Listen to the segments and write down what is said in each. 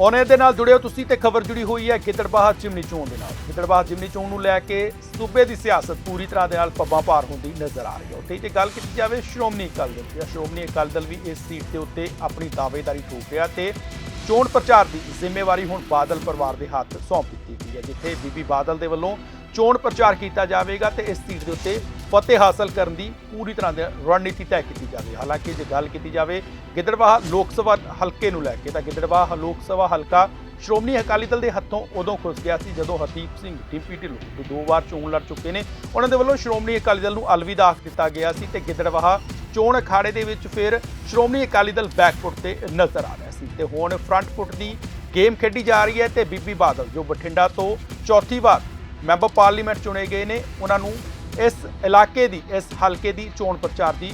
ਉਹਨੇ ਦੇ ਨਾਲ ਜੁੜਿਓ ਤੁਸੀਂ ਤੇ ਖਬਰ ਜੁੜੀ ਹੋਈ ਹੈ ਗਿੱਦੜਬਾਹਾ ਚਿਮਨੀ ਚੋਣ ਦੇ ਨਾਲ। ਗਿੱਦੜਬਾਹਾ ਚਿਮਨੀ ਚੋਣ ਨੂੰ ਲੈ ਕੇ ਸੂਬੇ ਦੀ ਸਿਆਸਤ ਪੂਰੀ ਤਰ੍ਹਾਂ ਦੇ ਨਾਲ ਪੱਬਾਂ ਭਾਰ ਹੁੰਦੀ ਨਜ਼ਰ ਆ ਰਹੀ ਹੈ। ਉੱਥੇ ਜੇ ਗੱਲ ਕੀਤੀ ਜਾਵੇ ਸ਼੍ਰੋਮਣੀ ਅਕਾਲੀ ਦਲ ਦੀ, ਤਾਂ ਸ਼੍ਰੋਮਣੀ ਅਕਾਲੀ ਦਲ ਵੀ ਇਸ ਸੀਟ ਦੇ ਉੱਤੇ ਆਪਣੀ ਦਾਅਵੇਦਾਰੀ ਠੋਕ ਰਿਹਾ ਤੇ ਚੋਣ ਪ੍ਰਚਾਰ ਦੀ ਜ਼ਿੰਮੇਵਾਰੀ ਹੁਣ ਬਾਦਲ ਪਰਿਵਾਰ ਦੇ ਹੱਥ ਸੌਂਪ ਦਿੱਤੀ ਗਈ ਹੈ, ਜਿੱਥੇ ਬੀਬੀ ਬਾਦਲ ਦੇ ਵੱਲੋਂ ਚੋਣ ਪ੍ਰਚਾਰ ਕੀਤਾ ਜਾਵੇਗਾ ਤੇ ਇਸ ਸੀਟ ਦੇ ਉੱਤੇ ਫਤਿਹ ਹਾਸਲ ਕਰਨ ਦੀ ਪੂਰੀ ਤਰ੍ਹਾਂ ਦੀ ਰਣਨੀਤੀ ਤੈਅ ਕੀਤੀ ਜਾਵੇ। ਹਾਲਾਂਕਿ ਜੇ ਗੱਲ ਕੀਤੀ ਜਾਵੇ ਗਿੱਦੜਬਾਹਾ ਲੋਕ ਸਭਾ ਹਲਕੇ ਨੂੰ ਲੈ ਕੇ, ਤਾਂ ਗਿੱਦੜਬਾਹਾ ਲੋਕ ਸਭਾ ਹਲਕਾ ਸ਼੍ਰੋਮਣੀ ਅਕਾਲੀ ਦਲ ਦੇ ਹੱਥੋਂ ਉਦੋਂ ਖੁੱਸ ਗਿਆ ਸੀ ਜਦੋਂ ਹਰਦੀਪ ਸਿੰਘ ਡਿੰਪੀ ਢਿੱਲੋਂ ਜੋ ਦੋ ਵਾਰ ਚੋਣ ਲੜ ਚੁੱਕੇ ਨੇ। ਉਹਨਾਂ ਦੇ ਵੱਲੋਂ ਸ਼੍ਰੋਮਣੀ ਅਕਾਲੀ ਦਲ ਨੂੰ ਅਲਵਿਦਾ ਆਖ ਦਿੱਤਾ ਗਿਆ ਸੀ ਤੇ ਗਿੱਦੜਬਾਹਾ ਚੋਣ ਅਖਾੜੇ ਦੇ ਵਿੱਚ ਫਿਰ ਸ਼੍ਰੋਮਣੀ ਅਕਾਲੀ ਦਲ ਬੈਕਫੁੱਟ ਤੇ ਨਜ਼ਰ ਆ ਰਿਹਾ ਸੀ। ਤੇ ਹੁਣ ਫਰੰਟ ਫੁੱਟ ਦੀ ਗੇਮ ਖੇਡੀ ਜਾ ਰਹੀ ਹੈ ਤੇ ਬੀਬੀ ਬਾਦਲ ਜੋ ਬਠਿੰਡਾ ਤੋਂ ਚੌਥੀ ਵਾਰ ਮੈਂਬਰ ਪਾਰਲੀਮੈਂਟ ਚੁਣੇ ਗਏ ਨੇ। ਉਹਨਾਂ ਨੂੰ ਇਸ ਇਲਾਕੇ ਦੀ, ਇਸ ਹਲਕੇ ਦੀ ਚੋਣ ਪ੍ਰਚਾਰ ਦੀ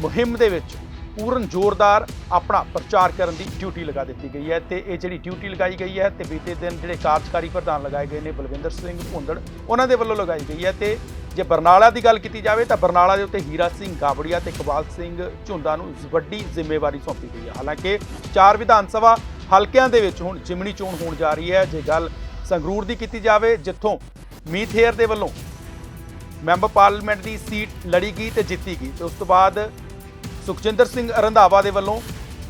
ਮੁਹਿੰਮ ਦੇ ਵਿੱਚ ਪੂਰਨ ਜ਼ੋਰਦਾਰ ਆਪਣਾ ਪ੍ਰਚਾਰ ਕਰਨ ਦੀ ਡਿਊਟੀ ਲਗਾ ਦਿੱਤੀ ਗਈ ਹੈ ਤੇ ਇਹ ਜਿਹੜੀ ਡਿਊਟੀ ਲਗਾਈ ਗਈ ਹੈ ਤੇ ਬੀਤੇ ਦਿਨ ਜਿਹੜੇ ਕਾਰਜਕਾਰੀ ਪ੍ਰਧਾਨ ਲਗਾਏ ਗਏ ਨੇ, ਬਲਵਿੰਦਰ ਸਿੰਘ ਭੁੰਦੜ, ਉਹਨਾਂ ਦੇ ਵੱਲੋਂ ਲਗਾਈ ਗਈ ਹੈ ਤੇ ਜੇ ਬਰਨਾਲਾ ਦੀ ਗੱਲ ਕੀਤੀ ਜਾਵੇ ਤਾਂ ਬਰਨਾਲਾ ਦੇ ਉੱਤੇ ਹੀਰਾ ਸਿੰਘ ਗਾਬੜੀਆ ਤੇ ਇਕਬਾਲ ਸਿੰਘ ਝੁੰਦਾ ਨੂੰ ਵੱਡੀ ਜ਼ਿੰਮੇਵਾਰੀ ਸੌਂਪੀ ਗਈ ਹੈ। ਹਾਲਾਂਕਿ ਚਾਰ ਵਿਧਾਨ ਸਭਾ ਹਲਕਿਆਂ ਦੇ ਵਿੱਚ ਹੁਣ ਜਿਮਣੀ ਚੋਣ ਹੋਣ ਜਾ ਰਹੀ ਹੈ। ਜੇ ਗੱਲ ਸੰਗਰੂਰ ਦੀ ਕੀਤੀ ਜਾਵੇ, ਜਿੱਥੋਂ ਮੀਤ ਦੇ ਵੱਲੋਂ ਮੈਂਬਰ ਪਾਰਲੀਮੈਂਟ ਦੀ ਸੀਟ ਲੜੀ ਗਈ ਤੇ ਜਿੱਤੀ ਗਈ। ਤੇ ਉਸ ਤੋਂ ਬਾਅਦ ਸੁਖਜਿੰਦਰ ਸਿੰਘ ਰੰਧਾਵਾ ਦੇ ਵੱਲੋਂ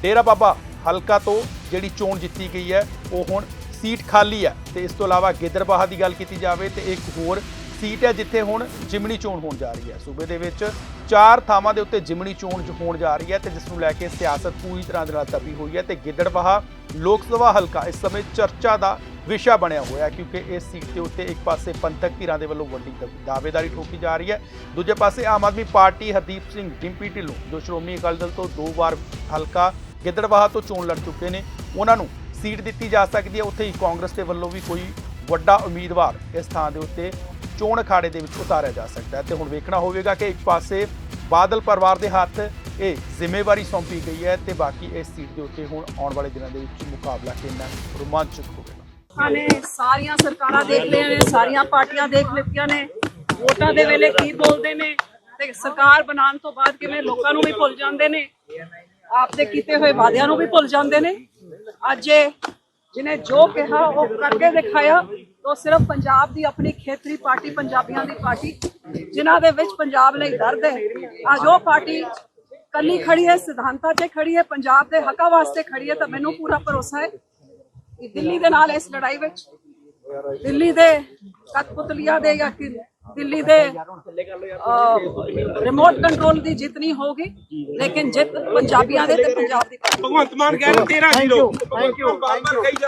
ਡੇਰਾ ਬਾਬਾ ਹਲਕਾ ਤੋਂ ਜਿਹੜੀ ਚੋਣ ਜਿੱਤੀ ਗਈ ਹੈ, ਉਹ ਹੁਣ ਸੀਟ ਖਾਲੀ ਹੈ। ਤੇ ਇਸ ਤੋਂ ਇਲਾਵਾ ਗਿੱਦੜਬਾਹਾ ਦੀ ਗੱਲ ਕੀਤੀ ਜਾਵੇ ਤੇ ਇੱਕ ਹੋਰ ਸੀਟ ਹੈ ਜਿੱਥੇ ਹੁਣ ਜਿਮਣੀ ਚੋਣ ਹੋਣ ਜਾ ਰਹੀ ਹੈ। ਸੂਬੇ ਦੇ ਵਿੱਚ ਚਾਰ ਥਾਵਾਂ ਦੇ ਉੱਤੇ ਜਿਮਣੀ ਚੋਣ ਜੋ ਹੋਣ ਜਾ ਰਹੀ ਹੈ ਤੇ ਜਿਸ ਨੂੰ ਲੈ ਕੇ ਸਿਆਸਤ ਪੂਰੀ ਤਰ੍ਹਾਂ ਦੇ ਨਾਲ ਦਬੀ ਹੋਈ ਹੈ ਤੇ ਗਿੱਦੜਬਾਹਾ ਲੋਕ ਸਭਾ ਹਲਕਾ ਇਸ ਸਮੇਂ ਚਰਚਾ ਦਾ ਵਿਸ਼ਾ ਬਣਿਆ ਹੋਇਆ ਕਿਉਂਕਿ ਇਸ ਸੀਟ ਦੇ ਉੱਤੇ ਇੱਕ ਪਾਸੇ ਪੰਥਕ ਧਿਰਾਂ ਦੇ ਵੱਲੋਂ ਵੱਡੀ ਦਾਅਵੇਦਾਰੀ ਠੋਕੀ ਜਾ ਰਹੀ ਹੈ। ਦੂਜੇ ਪਾਸੇ ਆਮ ਆਦਮੀ ਪਾਰਟੀ ਹਰਦੀਪ ਸਿੰਘ ਡਿੰਪੀ ਢਿੱਲੋਂ ਜੋ ਸ਼੍ਰੋਮਣੀ ਅਕਾਲੀ ਦਲ ਤੋਂ ਦੋ ਵਾਰ ਹਲਕਾ ਗਿੱਦੜਬਾਹਾ ਤੋਂ ਚੋਣ ਲੜ ਚੁੱਕੇ ਨੇ। ਉਹਨਾਂ ਨੂੰ ਸੀਟ ਦਿੱਤੀ ਜਾ ਸਕਦੀ ਹੈ। ਉੱਥੇ ਹੀ ਕਾਂਗਰਸ ਦੇ ਵੱਲੋਂ ਵੀ ਕੋਈ ਵੱਡਾ ਉਮੀਦਵਾਰ ਇਸ ਥਾਂ ਦੇ ਉੱਤੇ ਚੋਣ ਅਖਾੜੇ ਦੇ ਵਿੱਚ ਉਤਾਰਿਆ ਜਾ ਸਕਦਾ ਹੈ। ਤੇ ਹੁਣ ਵੇਖਣਾ ਹੋਵੇਗਾ ਕਿ ਇੱਕ ਪਾਸੇ ਬਾਦਲ ਪਰਿਵਾਰ ਦੇ ਹੱਥ ਇਹ ਜ਼ਿੰਮੇਵਾਰੀ ਸੌਂਪੀ ਗਈ ਹੈ ਤੇ ਬਾਕੀ ਇਸ ਸੀਟ ਦੇ ਉੱਤੇ ਹੁਣ ਆਉਣ ਵਾਲੇ ਦਿਨਾਂ ਦੇ ਵਿੱਚ ਮੁਕਾਬਲਾ ਕਿੰਨਾ ਰੋਮਾਂਚਕ ਹੋਵੇਗਾ। ਲੋਕਾਂ ਨੇ ਸਾਰੀਆਂ ਸਰਕਾਰਾਂ ਦੇਖ ਲਈਆਂ ਨੇ, ਸਾਰੀਆਂ ਪਾਰਟੀਆਂ ਦੇਖ ਲਿੱਤੀਆਂ ਨੇ। ਵੋਟਾਂ ਦੇ ਵੇਲੇ ਕੀ ਬੋਲਦੇ ਨੇ? ਤੇ ਸਰਕਾਰ ਬਣਾਉਣ ਤੋਂ ਬਾਅਦ ਕਿਵੇਂ ਲੋਕਾਂ ਨੂੰ ਵੀ ਭੁੱਲ ਜਾਂਦੇ ਨੇ? ਆਪਦੇ ਕੀਤੇ ਹੋਏ ਵਾਅਦਿਆਂ ਨੂੰ ਵੀ ਭੁੱਲ ਜਾਂਦੇ ਨੇ? ਅੱਜ ਇਹ ਜੋ ਕਿਹਾ, ਉਹ ਕਰਕੇ ਦਿਖਾਇਆ, ਉਹ ਸਿਰਫ ਪੰਜਾਬ ਦੀ ਆਪਣੀ ਖੇਤਰੀ ਪਾਰਟੀ, ਪੰਜਾਬੀਆਂ ਦੀ ਪਾਰਟੀ, ਜਿਨ੍ਹਾਂ ਦੇ ਵਿੱਚ ਪੰਜਾਬ ਲਈ ਦਰਦ ਹੈ। ਅੱਜ ਉਹ ਪਾਰਟੀ ਕੱਲੀ ਖੜੀ ਹੈ, ਸਿਧਾਂਤਾਂ 'ਤੇ ਖੜੀ ਹੈ, ਪੰਜਾਬ ਦੇ ਹੱਕਾਂ ਵਾਸਤੇ ਖੜੀ ਹੈ, ਤਾਂ ਮੈਨੂੰ ਪੂਰਾ ਭਰੋਸਾ ਹੈ ਦਿੱਲੀ ਦੇ ਨਾਲ ਇਸ ਲੜਾਈ ਵਿੱਚ? ਦਿੱਲੀ ਦੇ ਕਠਪੁਤਲੀਆਂ ਦੇ ਜਾਂ ਕਿ ਦਿੱਲੀ ਦੇ ਰਿਮੋਟ ਕੰਟਰੋਲ ਦੀ ਜਿੱਤ ਨਹੀਂ ਹੋਗੀ ਲੇਕਿਨ ਜਿੱਤ ਪੰਜਾਬੀਆਂ ਦੇ ਤੇ ਪੰਜਾਬ ਦੀ ਭਗਵੰਤ ਮਾਨ ਕਹਿ ਰਿਹਾ 13 ਜ਼ੀਰੋ ਥੈਂਕ ਯੂ